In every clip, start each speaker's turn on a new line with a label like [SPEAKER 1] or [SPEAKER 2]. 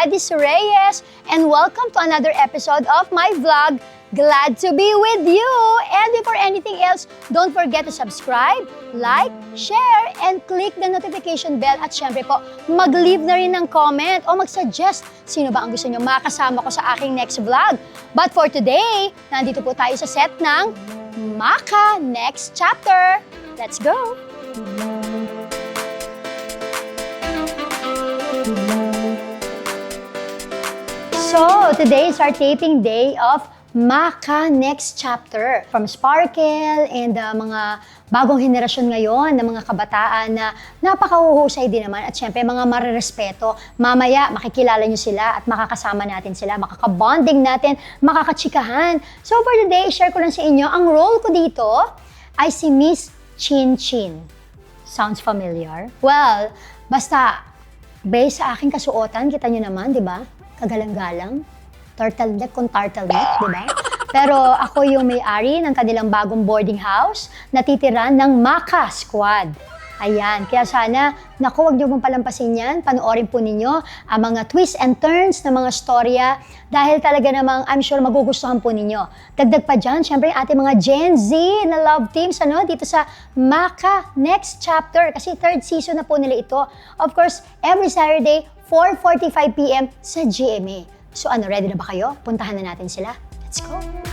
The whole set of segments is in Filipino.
[SPEAKER 1] Gladys Reyes and welcome to another episode of my vlog, Glad to be with you! And before anything else, don't forget to subscribe, like, share, and click the notification bell. At syempre po, mag-leave na rin ng comment o mag-suggest sino ba ang gusto nyo makasama ko sa aking next vlog. But for today, nandito po tayo sa set ng Maka Next Chapter. Let's go! So, today is our taping day of Maka Next Chapter from Sparkle and uh, mga bagong henerasyon ngayon ng mga kabataan na napakahuhusay din naman at syempre mga marirespeto. Mamaya makikilala nyo sila at makakasama natin sila, makakabonding natin, makakachikahan. So for today, share ko lang sa inyo, ang role ko dito ay si Miss Chin Chin. Sounds familiar? Well, basta based sa aking kasuotan, kita nyo naman, di ba? Kagalang-galang. Turtleneck kung turtleneck, di ba? Pero ako yung may-ari ng kanilang bagong boarding house na titiran ng Maka Squad. Ayan, kaya sana, naku, huwag niyo pong palampasin yan. Panoorin po ninyo ang mga twists and turns ng mga storya dahil talaga namang, I'm sure, magugustuhan po ninyo. Dagdag pa dyan, syempre, ating mga Gen Z na love teams, ano, dito sa Maka Next Chapter. Kasi third season na po nila ito. Of course, every Saturday, 4.45pm sa GMA. So ano, ready na ba kayo? Puntahan na natin sila. Let's go!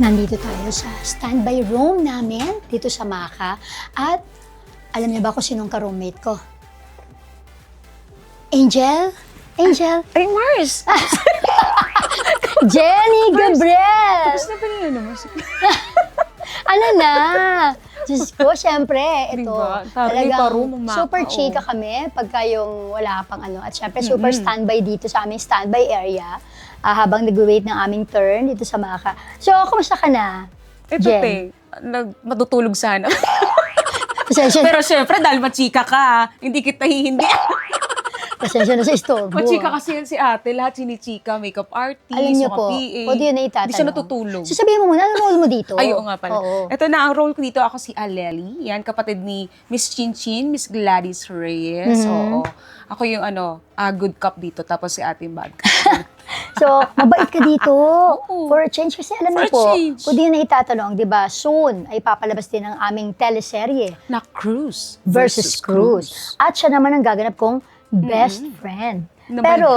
[SPEAKER 1] Nandito tayo sa standby room namin dito sa Maka. At alam niyo ba kung sinong ka-roommate ko? Angel? Angel?
[SPEAKER 2] Ay, Mars!
[SPEAKER 1] Jenny Gabriel!
[SPEAKER 2] Tapos na ba niyo naman?
[SPEAKER 1] Ano na? Diyos ko, syempre, ito.
[SPEAKER 2] Diba? Pa room, umaka,
[SPEAKER 1] super chika kami pagka yung wala pang ano. At syempre, super standby dito sa aming standby area ah, habang nag-wait ng aming turn dito sa Maka. So, kumusta ka na?
[SPEAKER 2] Ito,
[SPEAKER 1] Jen.
[SPEAKER 2] te. Nag, matutulog sana. Pero syempre, dahil machika ka, hindi kita hihindi.
[SPEAKER 1] pasensya na sa istorbo.
[SPEAKER 2] machika kasi yan si ate. Lahat sinichika, makeup artist,
[SPEAKER 1] Alam niyo
[SPEAKER 2] mga
[SPEAKER 1] po,
[SPEAKER 2] PA.
[SPEAKER 1] di yun na itatanong.
[SPEAKER 2] Hindi siya natutulog.
[SPEAKER 1] So sabihin mo muna, ano role mo dito?
[SPEAKER 2] Ay, oo nga pala.
[SPEAKER 1] Oo.
[SPEAKER 2] Ito na, ang role ko dito, ako si Aleli. Yan, kapatid ni Miss Chin Chin, Miss Gladys Reyes.
[SPEAKER 1] Mhm.
[SPEAKER 2] Oo. Ako yung ano, ah, good cop dito, tapos si ate yung bad cop.
[SPEAKER 1] So, mabait ka dito.
[SPEAKER 2] Oo.
[SPEAKER 1] For a change. Kasi alam
[SPEAKER 2] For
[SPEAKER 1] niyo
[SPEAKER 2] a
[SPEAKER 1] po,
[SPEAKER 2] change.
[SPEAKER 1] yun na itatanong, di ba, soon ay papalabas din ang aming teleserye
[SPEAKER 2] na cruise
[SPEAKER 1] versus Cruz. At siya naman ang gaganap kong best friend.
[SPEAKER 2] Naman.
[SPEAKER 1] Pero,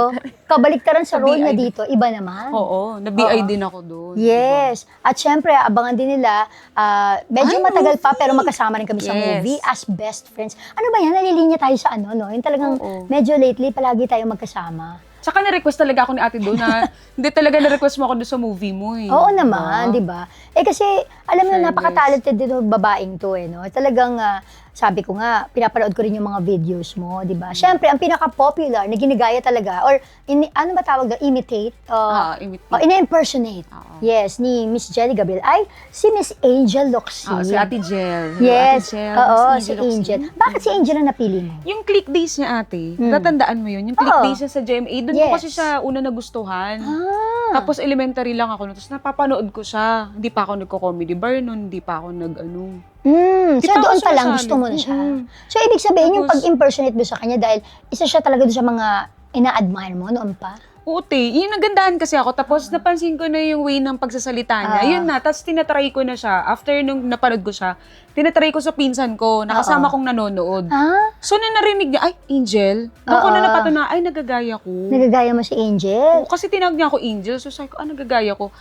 [SPEAKER 1] kabaliktaran sa
[SPEAKER 2] Sa
[SPEAKER 1] role niya dito, iba naman.
[SPEAKER 2] Oo, na-BI din ako doon.
[SPEAKER 1] Yes. At syempre, abangan din nila, ah, medyo
[SPEAKER 2] Ay,
[SPEAKER 1] matagal pa,
[SPEAKER 2] movie.
[SPEAKER 1] pero magkasama rin kami sa
[SPEAKER 2] Yes.
[SPEAKER 1] movie as best friends. Ano ba yan? Nalilinya tayo sa ano, no? Yung talagang
[SPEAKER 2] Oo.
[SPEAKER 1] medyo lately, palagi tayo magkasama.
[SPEAKER 2] Tsaka na-request talaga ako ni ate doon na hindi talaga na-request mo ako doon sa movie mo eh.
[SPEAKER 1] Oo naman, di ba? Eh kasi, alam mo, napaka-talented din ng babaeng to eh, no? Talagang, ah, sabi ko nga, pinapanood ko rin yung mga videos mo, di ba? Siyempre, ang pinaka-popular na ginigaya talaga, or, ini, ano ba tawag doon? Imitate? Uh,
[SPEAKER 2] Ah, imitate.
[SPEAKER 1] oh, ina-impersonate.
[SPEAKER 2] Oo.
[SPEAKER 1] Yes, ni Miss Jelly Gabriel. Ay, si Miss Angel Loxi.
[SPEAKER 2] Ah, si Ate Jel.
[SPEAKER 1] Yes,
[SPEAKER 2] Ate Jel,
[SPEAKER 1] oo,
[SPEAKER 2] Miss
[SPEAKER 1] si
[SPEAKER 2] Angel.
[SPEAKER 1] Angel. Bakit si Angel ang napili mo?
[SPEAKER 2] Yung click days niya ate,
[SPEAKER 1] Hmm.
[SPEAKER 2] tatandaan mo yun. Yung click
[SPEAKER 1] Oo.
[SPEAKER 2] days niya sa GMA, doon ko
[SPEAKER 1] Yes.
[SPEAKER 2] kasi siya una nagustuhan.
[SPEAKER 1] Ah,
[SPEAKER 2] Tapos elementary lang ako. Tapos napapanood ko siya. Hindi pa ako nagko-comedy bar nun. Hindi pa ako nag-ano.
[SPEAKER 1] Mm, so doon pa lang gusto mo na siya.
[SPEAKER 2] Mhm.
[SPEAKER 1] So, ibig sabihin, yung pag-impersonate mo sa kanya dahil isa siya talaga doon sa mga ina-admire mo noon pa.
[SPEAKER 2] Oo, te. Yung nagandahan kasi ako. Tapos napansin ko na yung way ng pagsasalita niya.
[SPEAKER 1] Ah.
[SPEAKER 2] Yun na. Tapos tinatry ko na siya. After nung napanood ko siya, tinatry ko sa pinsan ko. Nakasama
[SPEAKER 1] Oo.
[SPEAKER 2] kong nanonood.
[SPEAKER 1] Ah,
[SPEAKER 2] So, nung narinig niya, ay, Angel. Doon ko
[SPEAKER 1] Oo.
[SPEAKER 2] na napatuna, ay, nagagaya ko.
[SPEAKER 1] nagagaya mo si Angel.
[SPEAKER 2] Oo, kasi tinawag niya ako Angel. So, sabi ko, ah, nagagaya ko.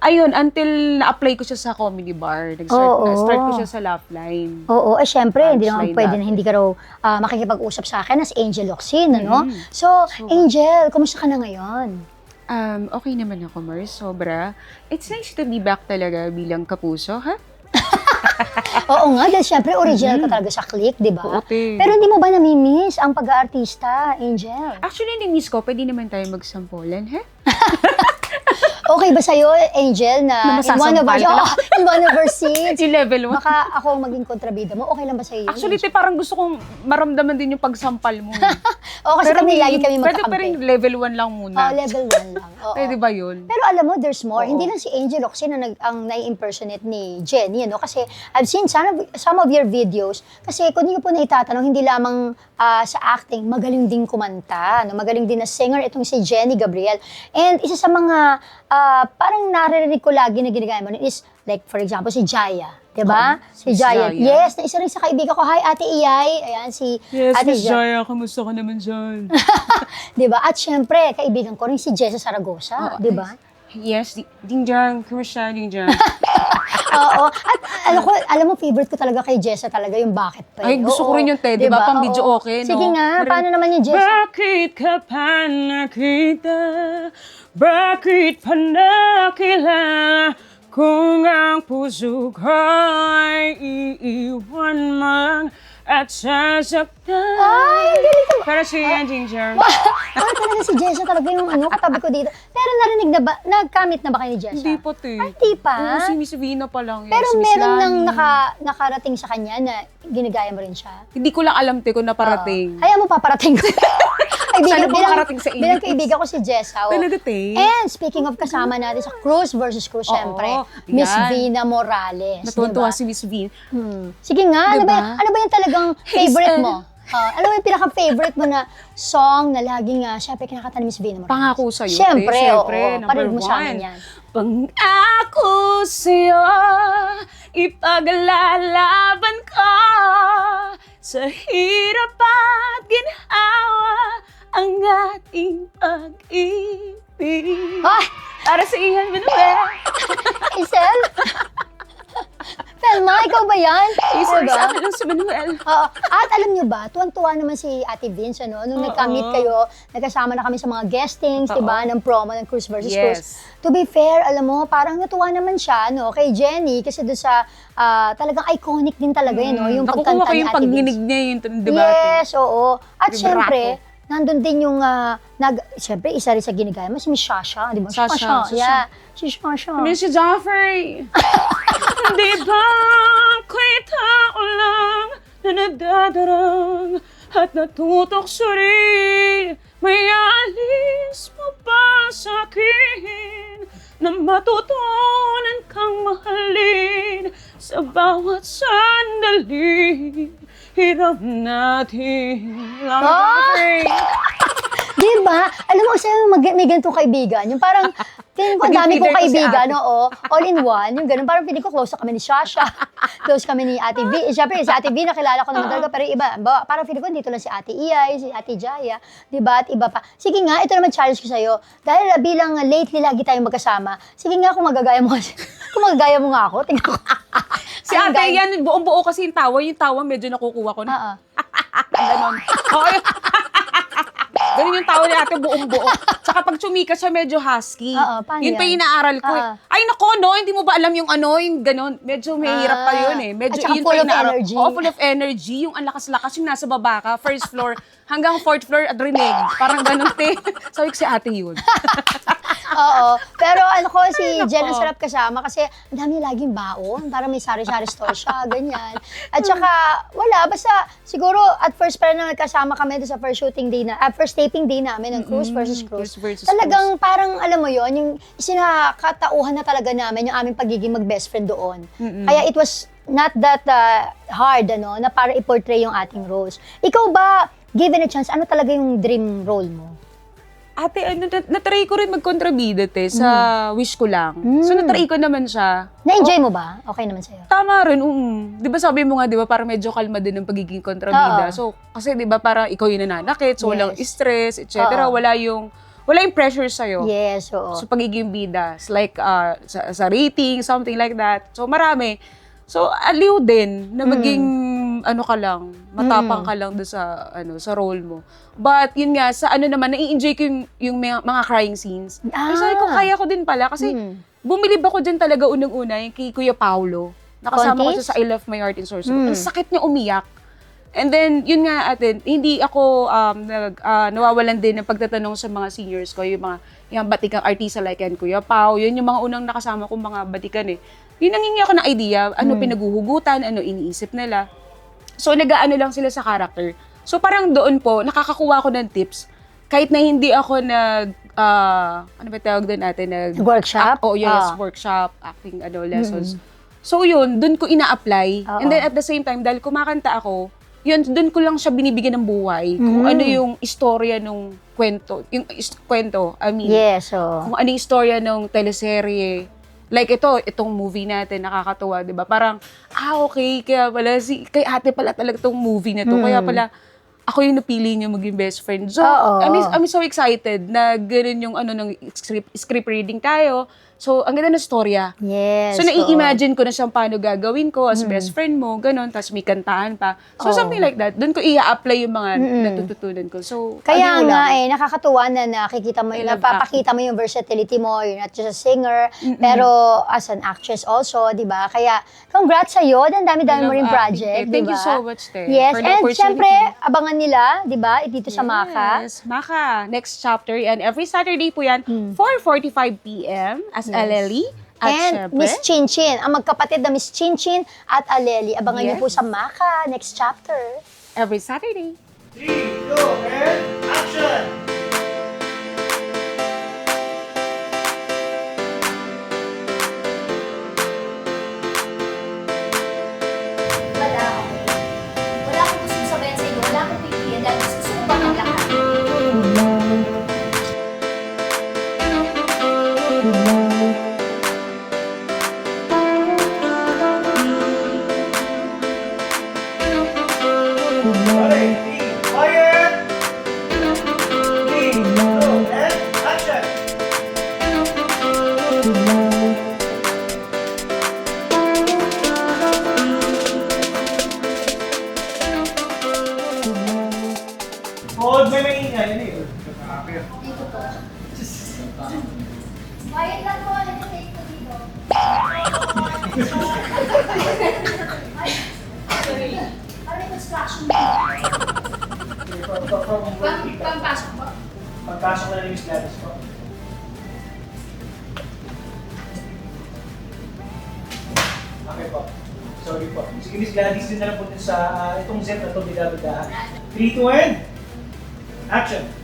[SPEAKER 2] Ayun, until na-apply ko siya sa comedy bar. Nag-start,
[SPEAKER 1] Oo.
[SPEAKER 2] na-start ko siya sa laugh line.
[SPEAKER 1] Oo, eh syempre, hindi naman pwede na hindi ka raw ah, makikipag-usap sa akin as Angel Locsin, ano?
[SPEAKER 2] Mm.
[SPEAKER 1] So, Angel, kumusta ka na ngayon?
[SPEAKER 2] Um, okay naman ako, Mars. Sobra. It's nice to be back talaga bilang kapuso, ha?
[SPEAKER 1] Oo nga, dahil syempre original ka talaga sa click, di ba? Pero hindi mo ba namimiss ang pag-aartista, Angel?
[SPEAKER 2] Actually, ni-miss ko, pwede naman tayo magsampolan, ha?
[SPEAKER 1] Okay ba sa'yo, Angel, na,
[SPEAKER 2] Na
[SPEAKER 1] in one of our, oh, in one of our
[SPEAKER 2] Si level 1.
[SPEAKER 1] baka ako ang maging kontrabida mo, okay lang ba sa'yo yun?
[SPEAKER 2] Actually, te, parang gusto kong maramdaman din yung pagsampal mo.
[SPEAKER 1] Oo, kasi kami lagi kami
[SPEAKER 2] Pwede
[SPEAKER 1] magkakampi.
[SPEAKER 2] pa rin level 1 lang muna.
[SPEAKER 1] Oh, level 1 lang. Oo.
[SPEAKER 2] Pwede ba yun?
[SPEAKER 1] Pero alam mo, there's more.
[SPEAKER 2] Oo.
[SPEAKER 1] Hindi lang si Angel Oxy na nag, ang nai-impersonate ni Jenny, ano? Kasi I've seen some of, some of your videos. Kasi kung hindi ko po naitatanong, hindi lamang ah, sa acting, magaling din kumanta. No? Magaling din na singer itong si Jenny Gabriel. And isa sa mga ah, parang naririnig ko lagi na ginagaya mo is like for example si Jaya. Diba?
[SPEAKER 2] Oo,
[SPEAKER 1] si
[SPEAKER 2] si
[SPEAKER 1] Jaya.
[SPEAKER 2] Jaya.
[SPEAKER 1] Yes, na isa rin sa kaibigan ko. Hi, Ate Iyay. Ayan, si Ate Jaya.
[SPEAKER 2] kamusta ka naman dyan?
[SPEAKER 1] Di ba? At syempre, kaibigan ko rin si Jessa Saragosa.
[SPEAKER 2] Oo,
[SPEAKER 1] di ba?
[SPEAKER 2] Yes, di- Dingjang, kamusta, Dingjang?
[SPEAKER 1] Oo. At alam ko, alam mo, favorite ko talaga kay Jessa talaga yung bakit pa. eh.
[SPEAKER 2] Ay, gusto ko
[SPEAKER 1] Oo.
[SPEAKER 2] rin yung te, di ba? Pang
[SPEAKER 1] Oo.
[SPEAKER 2] video okay, no?
[SPEAKER 1] Sige nga,
[SPEAKER 2] Pero-
[SPEAKER 1] paano naman yung Jessa?
[SPEAKER 2] Bakit ka pa nakita? Bakit pa nakilala? Kung ang puso ko'y iiwan man at sasaktan.
[SPEAKER 1] Ay, galing ka?
[SPEAKER 2] Para si Yan Ginger.
[SPEAKER 1] Ano talaga si Jessa talaga yung ano, katabi ko dito. Pero narinig na ba, nagkamit na ba kayo ni Jessa?
[SPEAKER 2] Hindi pa, te.
[SPEAKER 1] Ay, di pa?
[SPEAKER 2] Oo, si Miss Vina pa lang. yun,
[SPEAKER 1] Pero
[SPEAKER 2] si Miss
[SPEAKER 1] meron nang
[SPEAKER 2] Lani.
[SPEAKER 1] naka, nakarating sa kanya na ginagaya mo rin siya.
[SPEAKER 2] Hindi ko lang alam, te, kung naparating.
[SPEAKER 1] Oo. Ayaw mo paparating ko.
[SPEAKER 2] Sana po makarating sa inyo.
[SPEAKER 1] Bilang kaibigan ko si Jessa. oh.
[SPEAKER 2] Talaga, te?
[SPEAKER 1] And speaking of kasama natin sa Cruz versus Cruz,
[SPEAKER 2] Oo,
[SPEAKER 1] syempre, Miss
[SPEAKER 2] yan.
[SPEAKER 1] Vina Morales.
[SPEAKER 2] Natutuwa
[SPEAKER 1] diba?
[SPEAKER 2] si Miss Vina.
[SPEAKER 1] Hmm. Sige nga, ano
[SPEAKER 2] Diba?
[SPEAKER 1] ba, yan- ano ba yung talagang favorite mo? Ah, ano ba yung pinaka-favorite mo na song na laging, uh, syempre, kinakanta ni Miss Vina Morales?
[SPEAKER 2] Pangako sa'yo, te.
[SPEAKER 1] Syempre,
[SPEAKER 2] Syempre,
[SPEAKER 1] oo.
[SPEAKER 2] number
[SPEAKER 1] Parinig mo sa amin
[SPEAKER 2] one.
[SPEAKER 1] yan.
[SPEAKER 2] Pangako sa'yo, ipaglalaban ko sa hirap at ginhawa ang ating pag-ibig.
[SPEAKER 1] Ay!
[SPEAKER 2] Para sa Ian Manuel.
[SPEAKER 1] Isel? Telma, ikaw ba yan?
[SPEAKER 2] Isa
[SPEAKER 1] Diba?
[SPEAKER 2] sa akin lang si Manuel.
[SPEAKER 1] Oo. At alam nyo ba, tuwan-tuwa naman si Ate Vince, ano? Nung
[SPEAKER 2] Oo.
[SPEAKER 1] nagka-meet kayo, nagkasama na kami sa mga guestings, di ba, ng promo ng Cruz versus
[SPEAKER 2] Yes.
[SPEAKER 1] Cruz. To be fair, alam mo, parang natuwa naman siya, no, kay Jenny, kasi doon sa, ah, talagang iconic din talaga yun, no, yung
[SPEAKER 2] Nakukuha
[SPEAKER 1] pagkanta
[SPEAKER 2] ko
[SPEAKER 1] ni
[SPEAKER 2] yung
[SPEAKER 1] Ate
[SPEAKER 2] pagginig
[SPEAKER 1] Vince.
[SPEAKER 2] niya yung debate.
[SPEAKER 1] Yes, oo. At
[SPEAKER 2] Vibrato.
[SPEAKER 1] syempre, nandun din yung, ah, nag, syempre, isa rin sa ginigaya mo, si Miss Shasha, di ba?
[SPEAKER 2] Shasha, Shasha.
[SPEAKER 1] Yeah, si Shasha.
[SPEAKER 2] Miss Joffrey, di ba ako'y tao lang na nadadarang at natutokso rin? May alis mo ba sa akin na matutunan kang mahalin sa bawat sandali? Hiram natin lang,
[SPEAKER 1] Ah!
[SPEAKER 2] Joffrey.
[SPEAKER 1] Di ba? Alam mo, sa'yo mag, may ganitong kaibigan. Yung parang, feeling ko ang dami kong kaibigan, oo. All in one. Yung ganun. Parang feeling ko close kami ni Shasha. close kami ni Ate V. Eh, Siyempre, si Ate V, nakilala ko naman talaga. Pero iba, ba- parang feeling ko dito lang si Ate Iyay, si Ate Jaya. Di ba? At iba pa. Sige nga, ito naman challenge ko sa'yo. Dahil ah, bilang lately lagi tayong magkasama, sige nga kung magagaya mo, kung magagaya mo nga ako, tingnan ko.
[SPEAKER 2] Si ate yan, buong-buo kasi yung tawa. Yung tawa medyo nakukuha ko na.
[SPEAKER 1] Oo.
[SPEAKER 2] Ganon. Ganun yung tawa ni ate buong buo. Tsaka pag chumika siya, medyo husky.
[SPEAKER 1] Oo, paano
[SPEAKER 2] yun pa
[SPEAKER 1] yan?
[SPEAKER 2] yung inaaral ko. eh.
[SPEAKER 1] Oo.
[SPEAKER 2] Ay, nako, no, hindi mo ba alam yung ano, yung ganon. Medyo mahirap pa
[SPEAKER 1] Ah.
[SPEAKER 2] yun eh. Medyo
[SPEAKER 1] At saka
[SPEAKER 2] yun
[SPEAKER 1] full
[SPEAKER 2] pa
[SPEAKER 1] of
[SPEAKER 2] yung inaaral.
[SPEAKER 1] energy.
[SPEAKER 2] Oo, full of energy. Yung ang lakas-lakas, yung nasa baba ka, first floor, hanggang fourth floor at rinig. Parang ganon, te. Sabi ko si ate yun.
[SPEAKER 1] Oo. Pero ano ko, si
[SPEAKER 2] Ay.
[SPEAKER 1] Jen ang sarap kasama kasi ang dami laging baon. Parang may sari-sari store siya, ganyan. At saka, wala. Basta, siguro, at first pa na nagkasama kami doon sa first shooting day na, at first taping day namin ng Cruise versus Cruise.
[SPEAKER 2] Cruise versus
[SPEAKER 1] Talagang parang, alam mo yon yung sinakatauhan na talaga namin yung aming pagiging mag-best friend doon. Kaya it was not that uh, hard, ano, na para i-portray yung ating roles. Ikaw ba, given a chance, ano talaga yung dream role mo?
[SPEAKER 2] Ate, ano, nat- natry ko rin magkontrabida, te, sa wish ko lang. So,
[SPEAKER 1] Mm.
[SPEAKER 2] natry ko naman siya.
[SPEAKER 1] Na-enjoy mo ba? Okay naman sa'yo?
[SPEAKER 2] Tama rin, um. Di ba sabi mo nga, di ba, para medyo kalma din ang pagiging kontrabida.
[SPEAKER 1] Oo.
[SPEAKER 2] So, kasi di ba, para ikaw yung nananakit, so walang
[SPEAKER 1] Yes.
[SPEAKER 2] stress, etc.
[SPEAKER 1] Oo.
[SPEAKER 2] Wala yung, wala yung pressure sa'yo.
[SPEAKER 1] Yes, oo.
[SPEAKER 2] So, pagiging bida. It's like, uh, sa, sa rating, something like that. So, marami. So, aliw din na maging, ano ka lang, matapang ka lang doon sa, ano, sa role mo. But, yun nga, sa ano naman, nai-enjoy ko yung, yung mga, mga crying scenes.
[SPEAKER 1] Ah.
[SPEAKER 2] Sabi ko, kaya ko din pala. Kasi,
[SPEAKER 1] Mm.
[SPEAKER 2] bumilib ako dyan talaga unang-una, yung kay Kuya Paulo. Nakasama ko siya sa I Left My Heart in Sorcery.
[SPEAKER 1] Mm.
[SPEAKER 2] Ang sakit niya umiyak. And then, yun nga atin, hindi ako um, nag, ah, nawawalan din ng pagtatanong sa mga seniors ko, yung mga yung batikang artista like yan, Kuya Pao, yun yung mga unang nakasama kong mga batikan eh. Yun nangingi ako ng idea, ano pinaguhugutan, ano iniisip nila. So, nag-ano lang sila sa character. So, parang doon po, nakakakuha ko ng tips. Kahit na hindi ako nag, ah, ano ba tawag doon natin? Nag,
[SPEAKER 1] Workshop?
[SPEAKER 2] Oh, yes,
[SPEAKER 1] Ah.
[SPEAKER 2] workshop, acting, ano, lessons. So, yun, doon ko ina-apply.
[SPEAKER 1] Oo.
[SPEAKER 2] And then, at the same time, dahil kumakanta ako, yun, doon ko lang siya binibigyan ng buhay. Kung
[SPEAKER 1] Mm.
[SPEAKER 2] ano yung istorya nung kwento. Yung is- kwento, I mean,
[SPEAKER 1] Yes, so.
[SPEAKER 2] kung ano yung istorya ng teleserye. Like ito, itong movie natin, nakakatuwa, di ba? Parang, ah, okay, kaya pala, si, kay ate pala talaga itong movie na to. Kaya pala, ako yung napili niya maging best friend. So,
[SPEAKER 1] Oo.
[SPEAKER 2] I'm, I'm so excited na ganun yung ano ng script, script reading tayo. So, ang ganda ng storya.
[SPEAKER 1] Yes.
[SPEAKER 2] So, nai-imagine ko na siyang paano gagawin ko as best friend mo, ganun, tapos may kantahan pa. So,
[SPEAKER 1] Oo.
[SPEAKER 2] something like that. Doon ko i-apply yung mga natututunan ko. So,
[SPEAKER 1] Kaya
[SPEAKER 2] ano
[SPEAKER 1] nga eh, nakakatuwa na nakikita mo, napapakita mo yung versatility mo, you're not just a singer, pero as an actress also, di ba? Kaya, congrats sa'yo, ang dami-dami mo rin
[SPEAKER 2] acting,
[SPEAKER 1] project, di
[SPEAKER 2] Thank you
[SPEAKER 1] ba?
[SPEAKER 2] so much, Te,
[SPEAKER 1] Yes,
[SPEAKER 2] for
[SPEAKER 1] and syempre, abangan nila, di ba, dito sa Maka.
[SPEAKER 2] Yes, Maka. Next chapter yan. Every Saturday po yan, 4.45 p.m. as Aleli. At.
[SPEAKER 1] And
[SPEAKER 2] syempre,
[SPEAKER 1] Miss Chinchin, ang magkapatid na Miss Chinchin at Aleli. Abangan niyo
[SPEAKER 2] Yes.
[SPEAKER 1] po sa Maka, next chapter.
[SPEAKER 2] every Saturday.
[SPEAKER 3] Three, two, and action! Ka.
[SPEAKER 4] pampasok po.
[SPEAKER 3] Pagpasok na lang yung status ko. Okay po. Sorry po. Sige, Miss Gladys, din na lang po sa ah, itong set na ito, bigabigdahan. 3, 2, and action!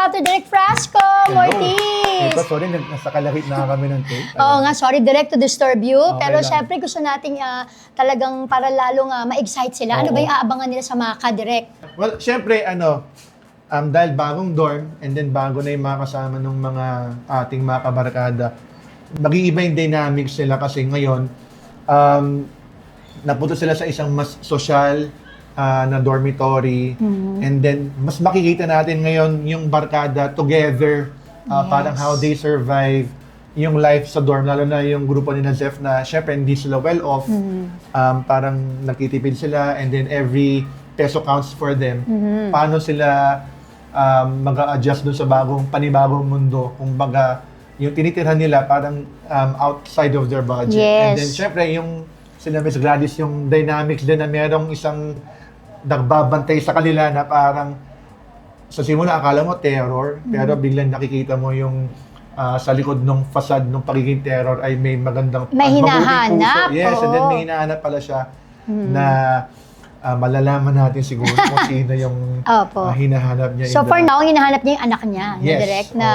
[SPEAKER 1] Next chapter, Direk Frasco, Mortiz.
[SPEAKER 5] Ito, sorry, nasa kalahit na kami ng tape.
[SPEAKER 1] Oo nga, sorry, direct to disturb you.
[SPEAKER 5] Okay
[SPEAKER 1] pero
[SPEAKER 5] lang.
[SPEAKER 1] syempre gusto nating ah, talagang para lalong ah, ma-excite sila. Ano
[SPEAKER 5] Oo.
[SPEAKER 1] ba yung aabangan nila sa Maka, direct?
[SPEAKER 5] Well, syempre, ano, um, dahil bagong dorm, and then bago na yung mga kasama ng mga ating mga kabarkada, mag-iiba yung dynamics nila kasi ngayon, um, napunta sila sa isang mas social ah, na dormitory, and then mas makikita natin ngayon yung barkada together, ah, parang how they survive yung life sa dorm, lalo na yung grupo ni na Zef na syempre hindi sila well off, um, parang nagtitipid sila and then every peso counts for them. Paano sila um, mag-a-adjust dun sa bagong, panibagong mundo, kung baga yung tinitirhan nila parang um, outside of their budget. And
[SPEAKER 1] Yes.
[SPEAKER 5] then syempre yung sila Miss Gladys, yung dynamics din na merong isang nagbabantay sa kanila na parang sa simula akala mo terror, pero biglang nakikita mo yung ah, sa likod ng facade ng pagiging terror ay may magandang
[SPEAKER 1] May hinahanap,
[SPEAKER 5] puso. Yes, and then
[SPEAKER 1] oo.
[SPEAKER 5] may hinahanap pala siya na ah, malalaman natin siguro kung sino yung
[SPEAKER 1] Opo.
[SPEAKER 5] ah, hinahanap niya.
[SPEAKER 1] So
[SPEAKER 5] in the-
[SPEAKER 1] for now, hinahanap niya yung anak niya,
[SPEAKER 5] Yes,
[SPEAKER 1] direct na
[SPEAKER 5] na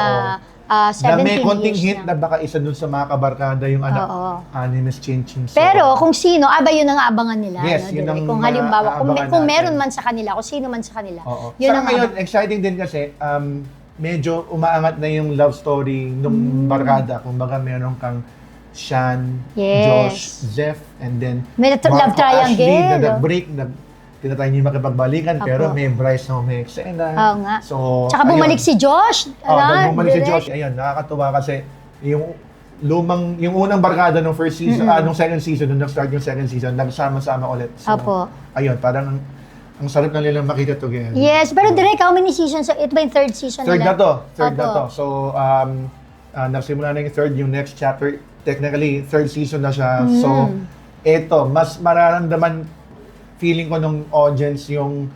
[SPEAKER 1] ah, 17
[SPEAKER 5] may konting
[SPEAKER 1] years
[SPEAKER 5] hint na. baka isa dun sa mga kabarkada yung anak
[SPEAKER 1] Oo.
[SPEAKER 5] ah, ni Miss Chin Chin. So,
[SPEAKER 1] Pero kung sino, aba yun ang aabangan nila.
[SPEAKER 5] Yes, yun ang
[SPEAKER 1] Kung halimbawa, kung,
[SPEAKER 5] aabangan
[SPEAKER 1] kung meron man sa kanila, kung sino man sa kanila,
[SPEAKER 5] Oo.
[SPEAKER 1] yun
[SPEAKER 5] Saka
[SPEAKER 1] ang
[SPEAKER 5] ngayon,
[SPEAKER 1] aabangan.
[SPEAKER 5] exciting din kasi, um, medyo umaangat na yung love story nung barkada. Kung baga meron kang Shan,
[SPEAKER 1] Yes.
[SPEAKER 5] Josh, Zeph, and then
[SPEAKER 1] May tr- love
[SPEAKER 5] Marco
[SPEAKER 1] triangle,
[SPEAKER 5] Ashley na
[SPEAKER 1] no?
[SPEAKER 5] nag-break, nag, tinatry niya makipagbalikan, pero
[SPEAKER 1] Apo.
[SPEAKER 5] may Bryce na may eksena.
[SPEAKER 1] Oo nga.
[SPEAKER 5] So,
[SPEAKER 1] Tsaka bumalik
[SPEAKER 5] ayun.
[SPEAKER 1] si Josh.
[SPEAKER 5] Oh,
[SPEAKER 1] ano,
[SPEAKER 5] bumalik si. Josh. Ayun, nakakatuwa kasi yung lumang, yung unang barkada nung first season, ah, nung second season, nung nag-start yung second season, nagsama-sama ulit. So,
[SPEAKER 1] Apo.
[SPEAKER 5] ayun, parang ang, ang sarap na nilang makita together.
[SPEAKER 1] Yes, pero direct, how many seasons? Ito ba yung third season
[SPEAKER 5] Third na
[SPEAKER 1] nila?
[SPEAKER 5] to. Third na
[SPEAKER 1] Opo.
[SPEAKER 5] to. So, um, uh, nagsimula na yung third, yung next chapter. Technically, third season na siya. So,
[SPEAKER 1] Mm.
[SPEAKER 5] eto, mas mararamdaman feeling ko nung audience yung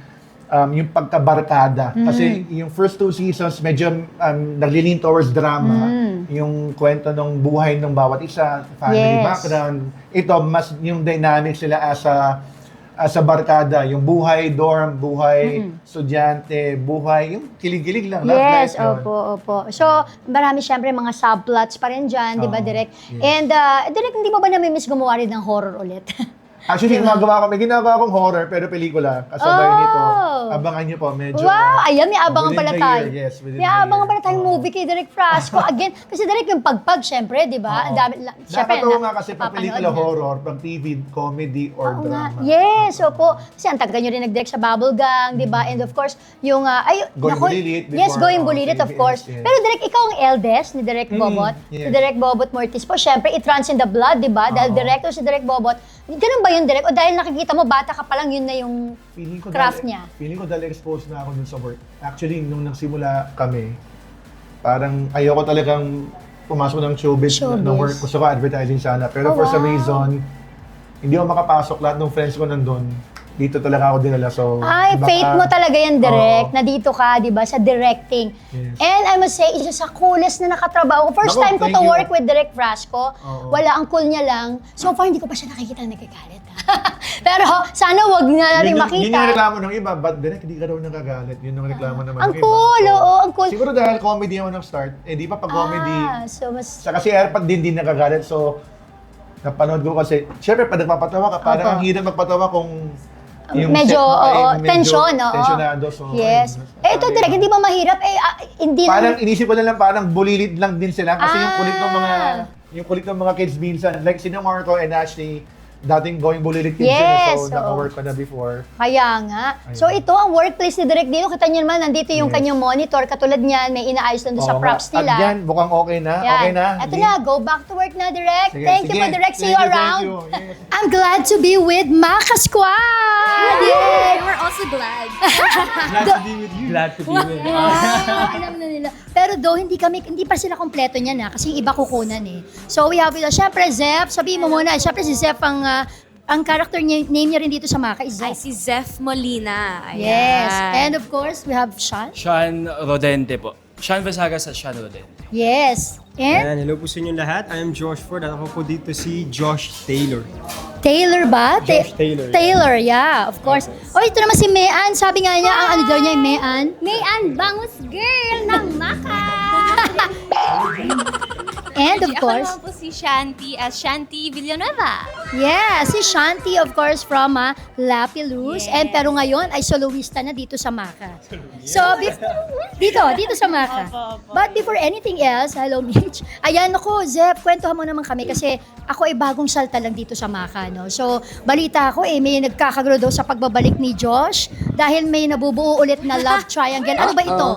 [SPEAKER 5] um, yung pagkabarkada.
[SPEAKER 1] Mm.
[SPEAKER 5] Kasi yung first two seasons, medyo um, naglilin towards drama.
[SPEAKER 1] Mm.
[SPEAKER 5] Yung kwento ng buhay ng bawat isa, family
[SPEAKER 1] Yes.
[SPEAKER 5] background. Ito, mas yung dynamics sila as a as a barkada, yung buhay dorm, buhay estudyante, buhay, yung kilig-kilig lang. love
[SPEAKER 1] Yes,
[SPEAKER 5] life yun.
[SPEAKER 1] opo, opo. So, marami siyempre mga subplots pa rin dyan, di ba, Direk?
[SPEAKER 5] yes.
[SPEAKER 1] And, uh, Direk, hindi mo ba namimiss gumawa rin ng horror ulit?
[SPEAKER 5] Actually, gumagawa ko, may ginagawa akong horror, pero pelikula. Kasabay
[SPEAKER 1] Oh!
[SPEAKER 5] nito. Abangan niyo po, medyo.
[SPEAKER 1] wow! Ayan, may abangan pala tayo.
[SPEAKER 5] year, yes,
[SPEAKER 1] may abangan pala tayong
[SPEAKER 5] Oo.
[SPEAKER 1] movie kay Direk Frasco. Again, kasi Direk yung pagpag, syempre, di ba? Ang dami, syempre,
[SPEAKER 5] Nakakatawa
[SPEAKER 1] na-
[SPEAKER 5] nga kasi pag pelikula horror, pag TV, comedy, or
[SPEAKER 1] Oo nga.
[SPEAKER 5] drama.
[SPEAKER 1] Yes, opo. Kasi ang tagal nyo rin nag-direct sa Bubble Gang, di ba? And of course, yung... uh, ay,
[SPEAKER 5] Going
[SPEAKER 1] naku,
[SPEAKER 5] Bulilit
[SPEAKER 1] Yes,
[SPEAKER 5] before,
[SPEAKER 1] Going
[SPEAKER 5] oh,
[SPEAKER 1] Bulilit, of course.
[SPEAKER 5] yes.
[SPEAKER 1] Pero direct, ikaw ang eldest ni Direk
[SPEAKER 5] Mm,
[SPEAKER 1] Bobot.
[SPEAKER 5] yes.
[SPEAKER 1] Si Direk Bobot Mortis po. Siyempre, it runs in the blood, di ba? Dahil director si Direk Bobot. Ganun ba yun, Direk? O dahil nakikita mo, bata ka pa lang, yun na yung...
[SPEAKER 5] Feeling ko
[SPEAKER 1] Craft
[SPEAKER 5] dahil,
[SPEAKER 1] niya.
[SPEAKER 5] Feeling ko dahil exposed na ako dun sa work. Actually, nung nagsimula kami, parang ayoko talagang pumasok ng showbiz,
[SPEAKER 1] Showbiz.
[SPEAKER 5] ng work. Gusto ko advertising sana. Pero
[SPEAKER 1] Oh,
[SPEAKER 5] for some
[SPEAKER 1] wow.
[SPEAKER 5] reason, hindi ako makapasok. Lahat ng friends ko nandun. Dito talaga ako dinala. So,
[SPEAKER 1] Ay,
[SPEAKER 5] baka-
[SPEAKER 1] fate mo talaga yan, Direk,
[SPEAKER 5] Oo.
[SPEAKER 1] na dito ka, di ba, sa directing.
[SPEAKER 5] Yes.
[SPEAKER 1] And I must say, isa sa coolest na nakatrabaho. First
[SPEAKER 5] Naku,
[SPEAKER 1] time ko
[SPEAKER 5] thank
[SPEAKER 1] to
[SPEAKER 5] you.
[SPEAKER 1] work with Direk Frasco.
[SPEAKER 5] Oo.
[SPEAKER 1] Wala, ang cool niya lang. So far, hindi ko pa siya nakikita na nagkagalit. ha. Pero sana wag na natin
[SPEAKER 5] Yun, yung-
[SPEAKER 1] makita.
[SPEAKER 5] Yun yung reklamo ng iba, but direct hindi ka daw nagagalit. Yun yung reklamo naman
[SPEAKER 1] Ang
[SPEAKER 5] ng iba.
[SPEAKER 1] cool, oo, ang cool.
[SPEAKER 5] Siguro dahil comedy ako nag-start, eh di pa pag comedy,
[SPEAKER 1] Ah, so mas...
[SPEAKER 5] sa kasi airpod din din nagagalit. So, napanood ko kasi, syempre pag nagpapatawa ka, parang
[SPEAKER 1] Opo.
[SPEAKER 5] ang hirap magpatawa kung
[SPEAKER 1] medyo,
[SPEAKER 5] set mo ay
[SPEAKER 1] oo,
[SPEAKER 5] medyo
[SPEAKER 1] tension, oo.
[SPEAKER 5] Tensionado. So,
[SPEAKER 1] yes. Eh, ito direct, hindi ba mahirap? Eh, ah, hindi
[SPEAKER 5] Parang
[SPEAKER 1] lang...
[SPEAKER 5] inisip ko na lang parang bulilid lang din sila kasi yung kulit ng mga
[SPEAKER 1] Ah.
[SPEAKER 5] yung kulit ng mga kids minsan like sina Marco and Ashley dating going bulilid kids
[SPEAKER 1] Yes,
[SPEAKER 5] sila so
[SPEAKER 1] oo.
[SPEAKER 5] naka-work ko na before.
[SPEAKER 1] Kaya nga.
[SPEAKER 5] Ayun.
[SPEAKER 1] So ito, ang workplace ni Direk dito, kita niyo naman, nandito yung
[SPEAKER 5] Yes.
[SPEAKER 1] kanyang monitor, katulad niyan, may inaayos doon sa props
[SPEAKER 5] nga.
[SPEAKER 1] nila.
[SPEAKER 5] At yan, mukhang okay na.
[SPEAKER 1] Yan.
[SPEAKER 5] Okay na.
[SPEAKER 1] Ito
[SPEAKER 5] Sige.
[SPEAKER 1] na, go back to work na, Direk.
[SPEAKER 5] Sige,
[SPEAKER 1] thank you
[SPEAKER 5] sige.
[SPEAKER 1] po, Direk. See
[SPEAKER 5] Thank
[SPEAKER 1] you
[SPEAKER 5] you, thank
[SPEAKER 1] around.
[SPEAKER 5] you. Yes.
[SPEAKER 1] I'm glad to be with Maka Squad! Yay!
[SPEAKER 4] We're also glad.
[SPEAKER 3] Glad to be with you. Glad to be with you.
[SPEAKER 1] Wow, alam na nila. Pero though, hindi kami, hindi pa sila kompleto niyan na kasi yung iba kukunan eh. So we have, uh, syempre Zep, sabihin mo muna, syempre si Zep ang, uh, ang character niya, name niya rin dito sa Maka is
[SPEAKER 6] Ay,
[SPEAKER 1] Zep.
[SPEAKER 6] si Zeph Molina. Ayan.
[SPEAKER 1] Yes. And of course, we have Sean.
[SPEAKER 7] Sean Rodente po. Sean Vesagas at Sean Rodente.
[SPEAKER 1] Yes. And
[SPEAKER 8] Ayan, hello po sa inyo lahat. I am Josh Ford at ako po dito si Josh Taylor.
[SPEAKER 1] Taylor ba?
[SPEAKER 8] Josh Taylor.
[SPEAKER 1] Taylor, yeah, of course. Oh, ito naman si Mayan. Sabi nga niya, ang ano daw niya, Mayan.
[SPEAKER 4] Mayan, bangus girl ng Maka.
[SPEAKER 1] And of
[SPEAKER 6] Ako
[SPEAKER 1] course,
[SPEAKER 6] naman po si Shanti as Shanti Villanueva.
[SPEAKER 1] yeah, si Shanti, of course, from uh, Lapilus. And pero ngayon ay soloista na dito sa Maka. So, bi- dito, dito sa Maka. But before anything else, hello Mitch. Ayan ako, Zep, kwentuhan mo naman kami kasi ako ay bagong salta lang dito sa Maka. No? So, balita ko eh, may nagkakagulo daw sa pagbabalik ni Josh dahil may nabubuo ulit na love triangle. Ano ba ito?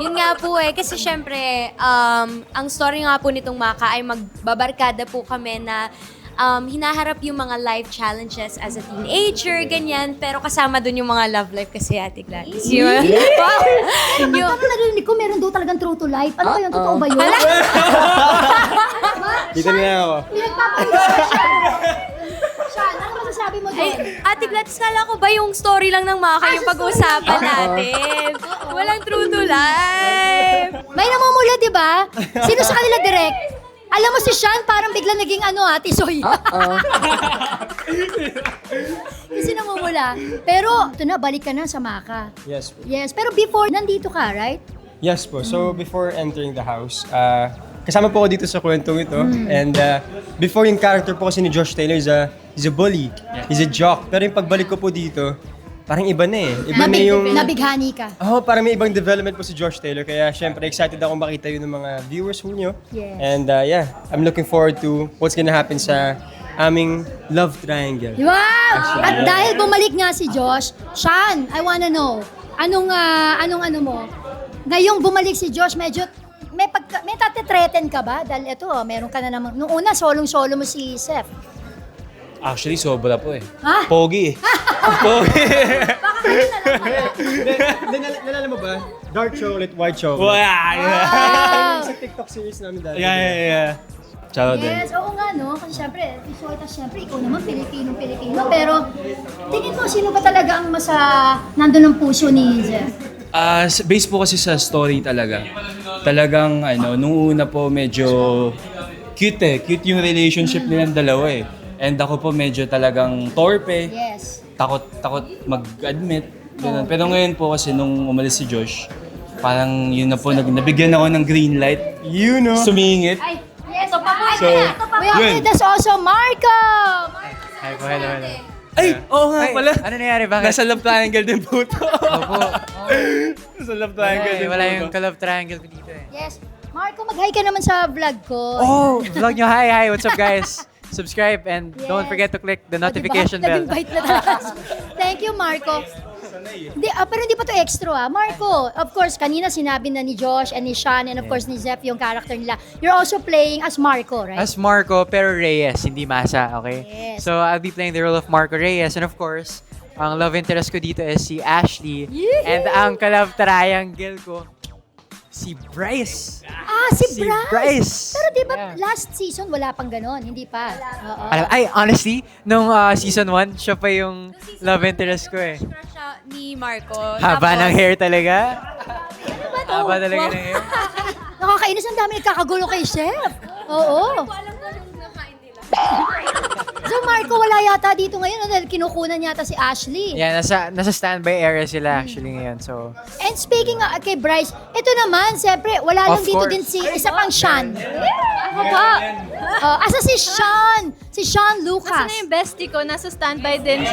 [SPEAKER 6] Yun nga po eh, kasi syempre, um, ang story nga po nitong Maka ay magbabarkada po kami na um, hinaharap yung mga life challenges as a teenager, ganyan. Pero kasama dun yung mga love life kasi Ate Gladys. Yung,
[SPEAKER 1] Yung,
[SPEAKER 6] yung,
[SPEAKER 1] Parang narinig ko, meron daw talagang true to life. Ano ba yun? Totoo ba yun?
[SPEAKER 8] Dito na ako.
[SPEAKER 1] Sean, ano masasabi mo doon?
[SPEAKER 6] Ate Gladys, kala ko ba yung story lang ng Maka yung pag-uusapan natin? Walang true to life.
[SPEAKER 1] May namumula, di ba? Sino sa kanila direct? Alam mo si Sean, parang bigla naging ano, Ate Soy. Kasi namumula. Pero, ito na, balik ka na sa Maka.
[SPEAKER 8] Yes po.
[SPEAKER 1] Yes, pero before, nandito ka, right?
[SPEAKER 8] Yes po. So before entering the house, uh, kasama po ako dito sa kwentong ito. And uh, before yung character po kasi ni Josh Taylor is a, is a bully. He's a jock. Pero yung pagbalik ko po dito, parang iba na eh. Iba na
[SPEAKER 1] Nabig,
[SPEAKER 8] yung...
[SPEAKER 1] nabighani ka.
[SPEAKER 8] Oh, parang may ibang development po si Josh Taylor. Kaya syempre excited ako makita yun ng mga viewers po nyo.
[SPEAKER 1] Yes.
[SPEAKER 8] And uh, yeah, I'm looking forward to what's gonna happen sa aming love triangle.
[SPEAKER 1] Wow! At dahil bumalik nga si Josh, Sean, I wanna know, anong, ah, anong ano mo? Ngayong bumalik si Josh, medyo may pagka, may tatetreten ka ba? Dahil ito, oh, meron ka na naman. Nung una, solong-solo mo si Seth.
[SPEAKER 7] Actually, sobra po eh.
[SPEAKER 1] Ha?
[SPEAKER 7] Pogi eh. Pogi.
[SPEAKER 8] Hindi, nal- nalala mo ba? Dark chocolate, white chocolate.
[SPEAKER 7] Wow!
[SPEAKER 8] Sa TikTok series namin dati.
[SPEAKER 7] yeah, yeah. yeah. Ciao din.
[SPEAKER 1] Yes, oo nga no. Kasi syempre, visual ka syempre, ikaw naman Pilipino-Pilipino. Pero tingin mo, sino ba talaga ang masa nandun ng puso ni Jeff?
[SPEAKER 7] Ah, s- based po kasi sa story talaga. Talagang ano, nung una po medyo cute eh. Cute yung relationship nilang dalawa eh. And ako po medyo talagang torpe.
[SPEAKER 1] Yes.
[SPEAKER 7] Takot takot mag-admit. Ganun. Pero ngayon po kasi nung umalis si Josh, parang yun na po, nag, nabigyan ako ng green light.
[SPEAKER 8] You know.
[SPEAKER 7] Sumingit.
[SPEAKER 1] Ay, yes. So,
[SPEAKER 7] So,
[SPEAKER 1] We have
[SPEAKER 7] yun.
[SPEAKER 1] with us also Marco!
[SPEAKER 9] Hi po, hello, hello.
[SPEAKER 7] Ay! Oo nga
[SPEAKER 9] Ay,
[SPEAKER 7] pala!
[SPEAKER 9] ano nangyari? Bakit?
[SPEAKER 7] Nasa love triangle din po ito.
[SPEAKER 9] Opo.
[SPEAKER 7] Nasa love
[SPEAKER 9] Wala,
[SPEAKER 7] triangle
[SPEAKER 9] eh,
[SPEAKER 7] din
[SPEAKER 9] wala yung ka-love triangle ko dito eh.
[SPEAKER 1] Yes. Marco, mag-hi ka naman sa vlog ko.
[SPEAKER 9] Oh, vlog nyo. Hi, hi. What's up guys? Subscribe and don't
[SPEAKER 1] Yes.
[SPEAKER 9] forget to click the
[SPEAKER 1] Oh,
[SPEAKER 9] notification
[SPEAKER 1] diba?
[SPEAKER 9] bell.
[SPEAKER 1] Nag-invite na talaga. Thank you, Marco. Hindi, ah, pero hindi pa to extra ah. Marco, of course, kanina sinabi na ni Josh and ni Sean and of course ni Zeph yung character nila. You're also playing as Marco, right?
[SPEAKER 9] As Marco, pero Reyes, hindi Masa, okay?
[SPEAKER 1] Yes.
[SPEAKER 9] So, I'll be playing the role of Marco Reyes. And of course, ang love interest ko dito is si Ashley.
[SPEAKER 1] Yee!
[SPEAKER 9] And ang ka-love triangle ko, si Bryce.
[SPEAKER 1] ah, si,
[SPEAKER 9] Si
[SPEAKER 1] Bryce.
[SPEAKER 9] Bryce.
[SPEAKER 1] Pero di ba
[SPEAKER 9] Yeah.
[SPEAKER 1] last season wala pang ganon? Hindi pa. Oo.
[SPEAKER 9] Alam, ay, honestly, nung ah, season 1, siya pa yung love interest ko eh.
[SPEAKER 6] Crush siya ni Marco.
[SPEAKER 9] Haba ng hair talaga.
[SPEAKER 1] Ano
[SPEAKER 9] Haba talaga ng hair.
[SPEAKER 1] Nakakainis ang dami nagkakagulo kay Chef. Oo.
[SPEAKER 6] Alam ko yung nakain nila.
[SPEAKER 1] So Marco, wala yata dito ngayon no? dahil kinukunan yata si Ashley.
[SPEAKER 9] Yeah, nasa, nasa standby area sila actually ngayon. So,
[SPEAKER 1] And speaking nga kay Bryce, ito naman, siyempre, wala lang
[SPEAKER 9] Of
[SPEAKER 1] dito
[SPEAKER 9] course.
[SPEAKER 1] din si isa pang Sean. Ako pa. Oh, asa si Sean? Si Sean Lucas.
[SPEAKER 10] Kasi na yung bestie ko, nasa standby din.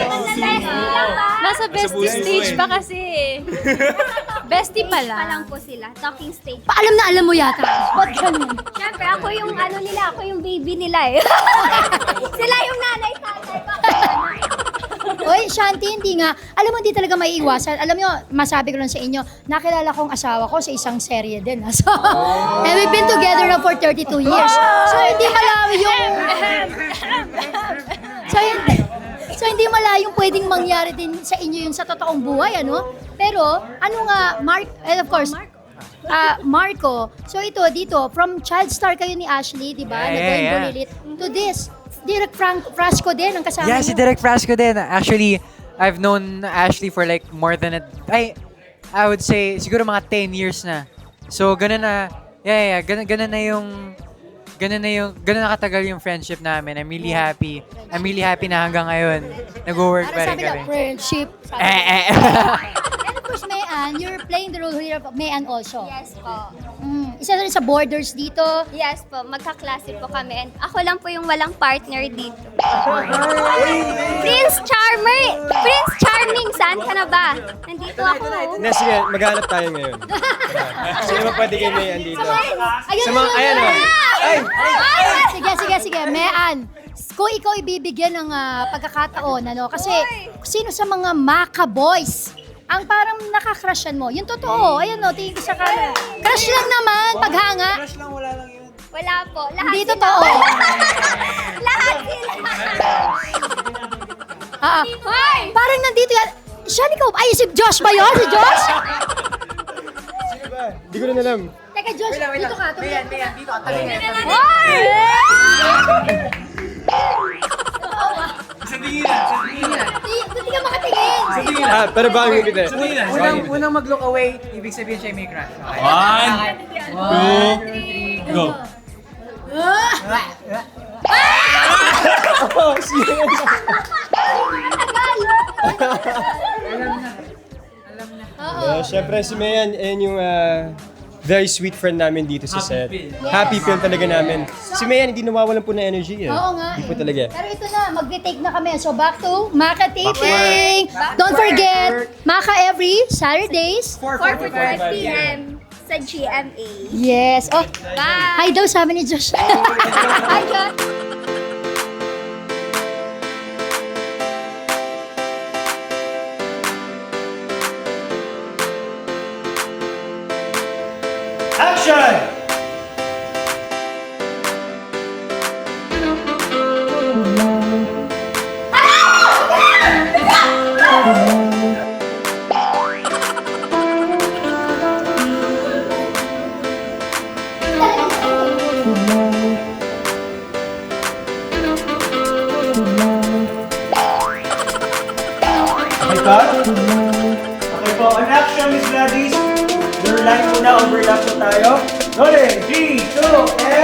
[SPEAKER 10] Nasa bestie stage pa kasi eh. Bestie pa
[SPEAKER 4] Pa lang
[SPEAKER 10] lang.
[SPEAKER 4] po sila. Talking stage.
[SPEAKER 1] Pa, alam na alam mo yata. Ba't ganun?
[SPEAKER 4] Siyempre, ako yung ano nila, ako yung baby nila eh. sila yung nanay, tatay.
[SPEAKER 1] Oy, Shanti, hindi nga. Alam mo, hindi talaga may iwasan. Alam nyo, masabi ko lang sa inyo, nakilala kong asawa ko sa isang serye din. ha. So, and we've been together now for 32 years. So, hindi malawi yung... so, hindi, so, hindi malayong pwedeng mangyari din sa inyo yung sa totoong buhay, ano? Pero, ano nga, Mark, and of course, Ah, Marco. So ito dito from child star kayo ni Ashley, 'di ba?
[SPEAKER 9] Yeah,
[SPEAKER 1] na
[SPEAKER 9] yeah,
[SPEAKER 1] bulilit to this. Direct Frank Frasco din ang kasama
[SPEAKER 9] yeah, si
[SPEAKER 1] mo.
[SPEAKER 9] Derek Frasco din. Actually, I've known Ashley for like more than a... Ay, I would say, siguro mga 10 years na. So, ganun na... Yeah, yeah, ganun, ganun na yung... Ganun na yung... Ganun na katagal yung friendship namin. I'm really happy. I'm really happy na hanggang ngayon. Nag-work
[SPEAKER 1] Para
[SPEAKER 9] pa rin
[SPEAKER 1] sabi na,
[SPEAKER 9] kami.
[SPEAKER 1] friendship. Sabi
[SPEAKER 9] Eh, eh.
[SPEAKER 1] And of course, Mayan, you're playing the role here of Mayan also.
[SPEAKER 4] Yes po.
[SPEAKER 1] Mm, isa na rin sa borders dito.
[SPEAKER 4] Yes po, magkaklase po kami. And ako lang po yung walang partner dito. Prince Charmer! Prince Charming, saan ka na ba? Nandito ako.
[SPEAKER 8] Hindi, sige, maghanap tayo ngayon. Sino ba pwede kayo may andito?
[SPEAKER 1] Ayun,
[SPEAKER 8] Sa mga, ayan o. Ay!
[SPEAKER 1] Sige, sige, sige. Mayan, kung ikaw ibibigyan ng ah, pagkakataon, ano, kasi sino sa mga Maka boys ang parang nakakrushan mo? Yung totoo, ayun no, tingin ko sa camera. Crush lang naman, paghanga.
[SPEAKER 4] Wala po. Lahat
[SPEAKER 1] Hindi
[SPEAKER 4] sila.
[SPEAKER 1] totoo.
[SPEAKER 4] Lahat sila.
[SPEAKER 1] Ah, ah. Parang nandito yan. Sean, ikaw, ay, si Josh ba yun? Si Josh?
[SPEAKER 8] Hindi ko rin alam.
[SPEAKER 1] Teka, Josh, dito ka. Mayan, mayan, dito ka.
[SPEAKER 4] Hoy!
[SPEAKER 1] Hindi ka makatingin.
[SPEAKER 8] Ah, pero bago yung kita.
[SPEAKER 9] unang, unang mag-look away, ibig sabihin siya may crush. Okay?
[SPEAKER 7] One, two, go.
[SPEAKER 8] Uh, Siyempre si Mayan, yan yung ah, very sweet friend namin dito sa set. Happy feel talaga namin. Si Mayan hindi nawawalan po ng energy eh.
[SPEAKER 1] Oo nga
[SPEAKER 8] Hindi
[SPEAKER 1] eh.
[SPEAKER 8] po talaga.
[SPEAKER 1] Pero ito na, mag-take na kami. So back to Maka Taping. Don't forget, Maka every Saturdays.
[SPEAKER 4] 4.45 p.m. sa GMA.
[SPEAKER 1] Yes. Oh,
[SPEAKER 4] Bye!
[SPEAKER 1] hi daw sabi ni Josh.
[SPEAKER 4] Hi, Josh! Tayo. Rolling, 3, 2, and...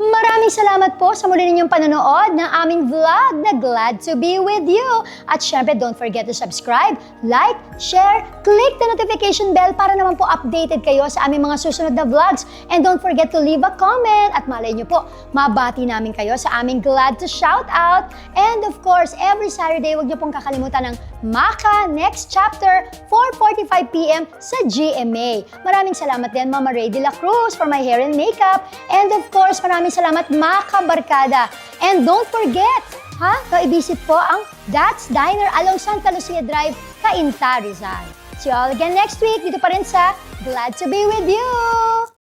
[SPEAKER 1] Maraming salamat po sa muli ninyong panonood ng aming vlog na Glad to be with you. At syempre, don't forget to subscribe, like, share, click the notification bell para naman po updated kayo sa aming mga susunod na vlogs. And don't forget to leave a comment at malay nyo po, mabati namin kayo sa aming Glad to Shout Out. And of course, every Saturday, huwag nyo pong kakalimutan ng Maka Next Chapter, 4.45pm sa GMA. Maraming salamat din, Mama Ray de la Cruz for my hair and makeup. And of course, maraming salamat, Maka Barkada. And don't forget, ha? To i-visit po ang That's Diner along Santa Lucia Drive, Cainta, Rizal. See you all again next week dito pa rin sa Glad to be with you!